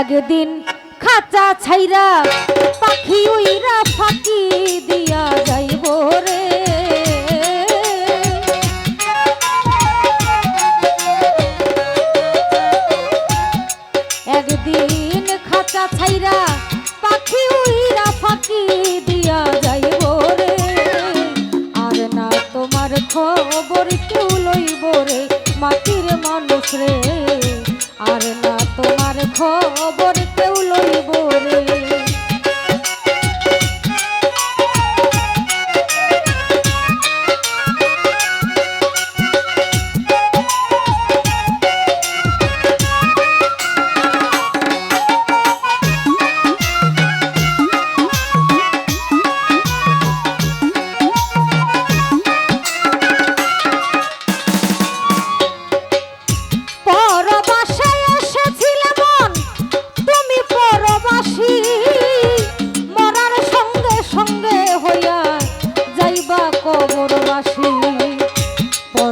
একদিন খাঁচা ছাইরা পাখি উইরা ফাঁকি দিয়া যাইব রে। একদিন খাঁচা ছাইরা পাখি উইরা ফাঁকি দিয়া যাইব রে। আর না তোমার খবর কেউ লইব রে, মাটির মানুষ রে।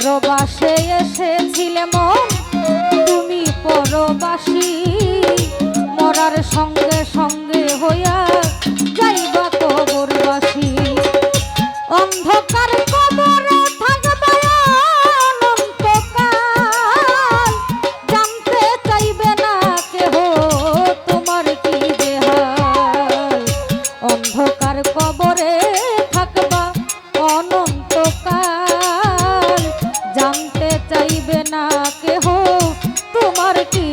পরবাসে এসেছিলে মন। তুমি পরবাসী, মরার সঙ্গে সঙ্গে হইয়া যাইবা কবরবাসী অন্ধকার চাইবে না তোমার কি অন্ধকার কবরে থাকবা অনন্তকাল। से हो तुम्हारे की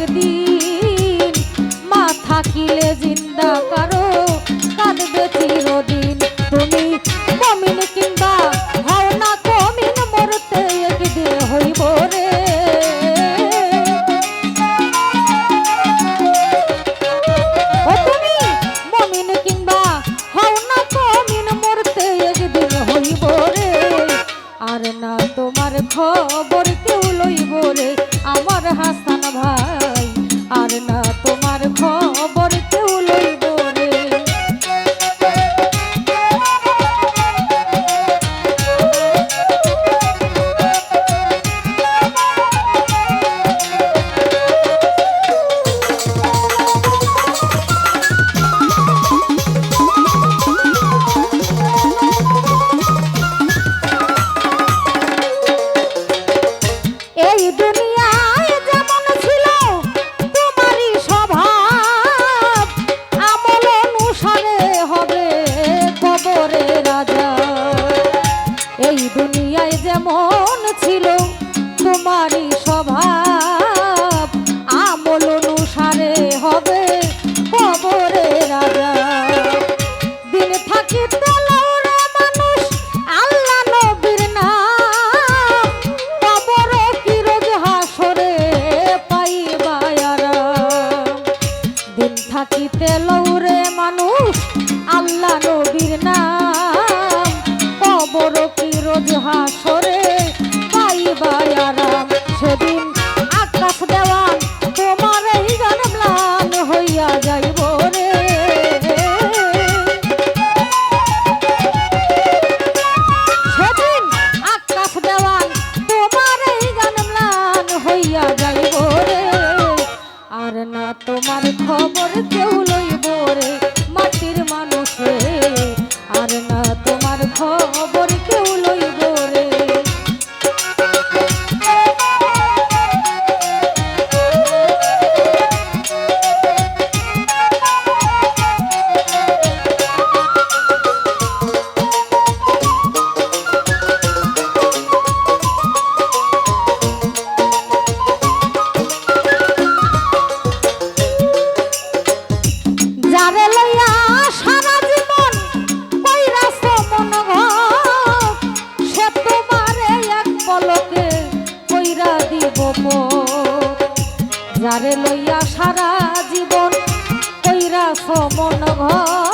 একদিন মা থাকিলে জিন্দা কারও ছিল তোমারই সভা। যারে লইয়া সারা জীবন কইরা সমন ঘর।